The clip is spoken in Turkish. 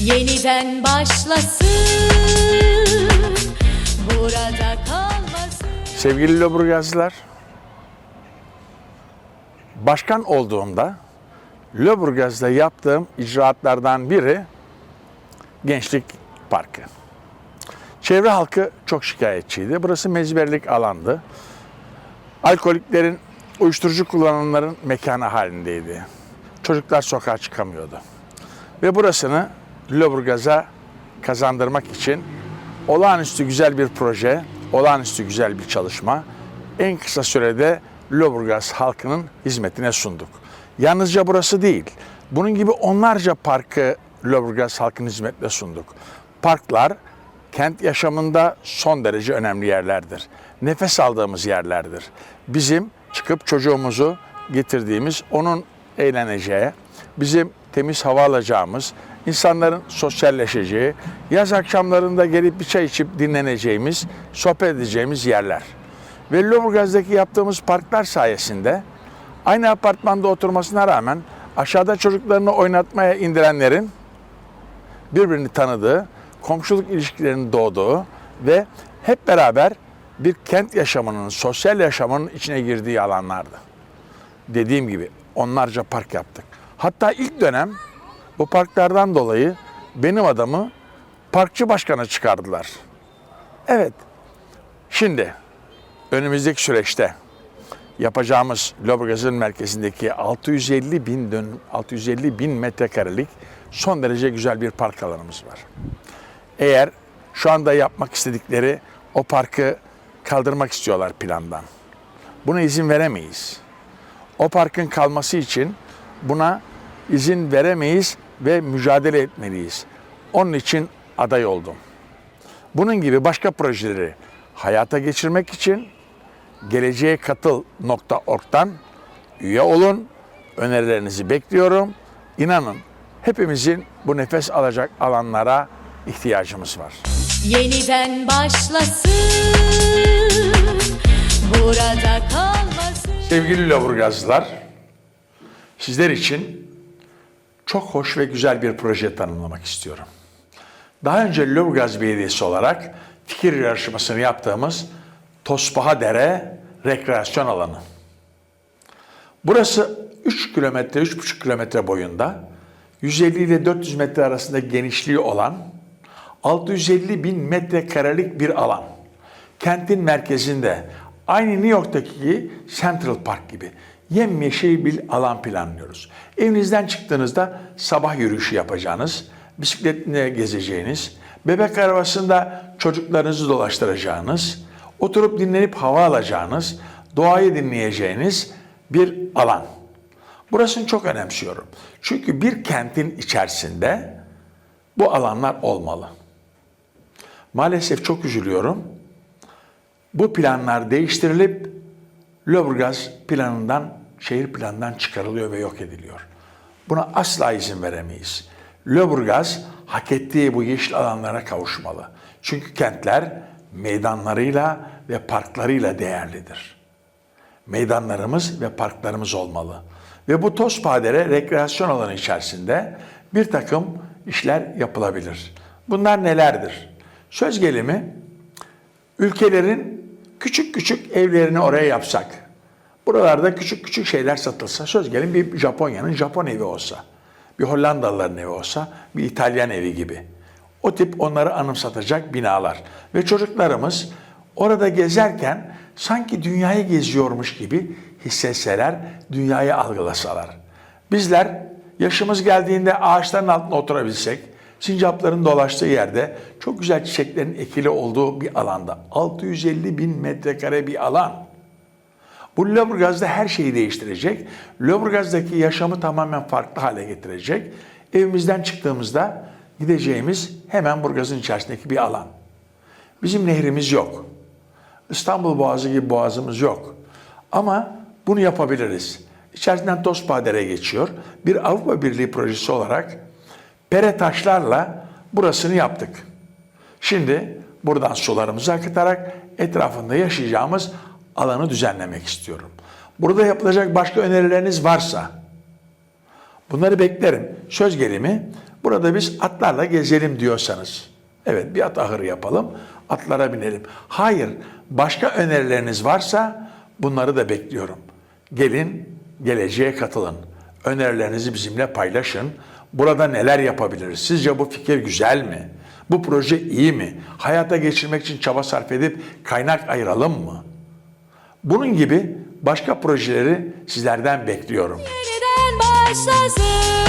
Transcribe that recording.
yeniden başlasın burada kalmasın. Sevgili Löburgazlılar, başkan olduğumda Löburgaz'da yaptığım icraatlardan biri Gençlik Parkı. Çevre halkı çok şikayetçiydi. Burası mezberlik alandı. Alkoliklerin, uyuşturucu kullananların mekanı halindeydi. Çocuklar sokağa çıkamıyordu. Ve burasını Löburgaz'a kazandırmak için olağanüstü güzel bir proje, olağanüstü güzel bir çalışma en kısa sürede Löburgaz halkının hizmetine sunduk. Yalnızca burası değil, bunun gibi onlarca parkı Löburgaz halkının hizmetine sunduk. Parklar kent yaşamında son derece önemli yerlerdir. Nefes aldığımız yerlerdir. Bizim çıkıp çocuğumuzu getirdiğimiz, onun eğleneceği, bizim temiz hava alacağımız, insanların sosyalleşeceği, yaz akşamlarında gelip bir çay içip dinleneceğimiz, sohbet edeceğimiz yerler. Ve Lüleburgaz'daki yaptığımız parklar sayesinde aynı apartmanda oturmasına rağmen aşağıda çocuklarını oynatmaya indirenlerin birbirini tanıdığı, komşuluk ilişkilerinin doğduğu ve hep beraber bir kent yaşamının, sosyal yaşamının içine girdiği alanlardı. Dediğim gibi onlarca park yaptık. Hatta ilk dönem bu parklardan dolayı benim adamı parkçı başkanı çıkardılar. Evet, şimdi önümüzdeki süreçte yapacağımız Lüleburgaz'ın merkezindeki 650 bin dönüm, 650 bin metrekarelik son derece güzel bir park alanımız var. Eğer şu anda yapmak istedikleri o parkı kaldırmak istiyorlar plandan. Buna izin veremeyiz. O parkın kalması için buna izin veremeyiz ve mücadele etmeliyiz. Onun için aday oldum. Bunun gibi başka projeleri hayata geçirmek için geleceğe katıl.org'dan üye olun. Önerilerinizi bekliyorum. İnanın hepimizin bu nefes alacak alanlara ihtiyacımız var. Yeniden başlasın burada kalmasın. Sevgili Lüleburgazlılar, sizler için çok hoş ve güzel bir proje tanımlamak istiyorum. Daha önce Lüleburgaz Belediyesi olarak fikir yarışmasını yaptığımız Tosbağa Dere Rekreasyon Alanı. Burası 3 kilometre, 3,5 kilometre boyunda, 150 ile 400 metre arasında genişliği olan 650 bin metrekarelik bir alan. Kentin merkezinde aynı New York'taki Central Park gibi yemyeşil bir alan planlıyoruz. Evinizden çıktığınızda sabah yürüyüşü yapacağınız, bisikletle gezeceğiniz, bebek arabasında çocuklarınızı dolaştıracağınız, oturup dinlenip hava alacağınız, doğayı dinleyeceğiniz bir alan. Burasını çok önemsiyorum. Çünkü bir kentin içerisinde bu alanlar olmalı. Maalesef çok üzülüyorum. Bu planlar değiştirilip Lüleburgaz planından, şehir planından çıkarılıyor ve yok ediliyor. Buna asla izin veremeyiz. Lüleburgaz hak ettiği bu yeşil alanlara kavuşmalı. Çünkü kentler meydanlarıyla ve parklarıyla değerlidir. Meydanlarımız ve parklarımız olmalı. Ve bu Tospadere rekreasyon alanı içerisinde bir takım işler yapılabilir. Bunlar nelerdir? Söz gelimi ülkelerin küçük küçük evlerini oraya yapsak, buralarda küçük küçük şeyler satılsa, söz gelin bir Japonya'nın Japon evi olsa, bir Hollandalıların evi olsa, bir İtalyan evi gibi. O tip onları anımsatacak binalar. Ve çocuklarımız orada gezerken sanki dünyayı geziyormuş gibi hissetseler, dünyayı algılasalar. Bizler yaşımız geldiğinde ağaçların altında oturabilsek, sincapların dolaştığı yerde çok güzel çiçeklerin ekili olduğu bir alanda 650 bin metrekare bir alan. Bu Lüleburgaz'da her şeyi değiştirecek. Lüleburgaz'daki yaşamı tamamen farklı hale getirecek. Evimizden çıktığımızda gideceğimiz hemen Burgaz'ın içerisindeki bir alan. Bizim nehrimiz yok. İstanbul Boğazı gibi boğazımız yok. Ama bunu yapabiliriz. İçerisinden Tospadere geçiyor. Bir Avrupa Birliği projesi olarak pere taşlarla burasını yaptık. Şimdi buradan sularımızı akıtarak etrafında yaşayacağımız alanı düzenlemek istiyorum. Burada yapılacak başka önerileriniz varsa bunları beklerim. Söz gelimi Burada biz atlarla gezelim diyorsanız. Evet bir at ahırı yapalım, atlara binelim. Hayır, başka önerileriniz varsa bunları da bekliyorum. Gelin, geleceğe katılın. Önerilerinizi bizimle paylaşın. Burada neler yapabiliriz? Sizce bu fikir güzel mi? Bu proje iyi mi? Hayata geçirmek için çaba sarf edip kaynak ayıralım mı? Bunun gibi başka projeleri sizlerden bekliyorum. Yeniden başlasın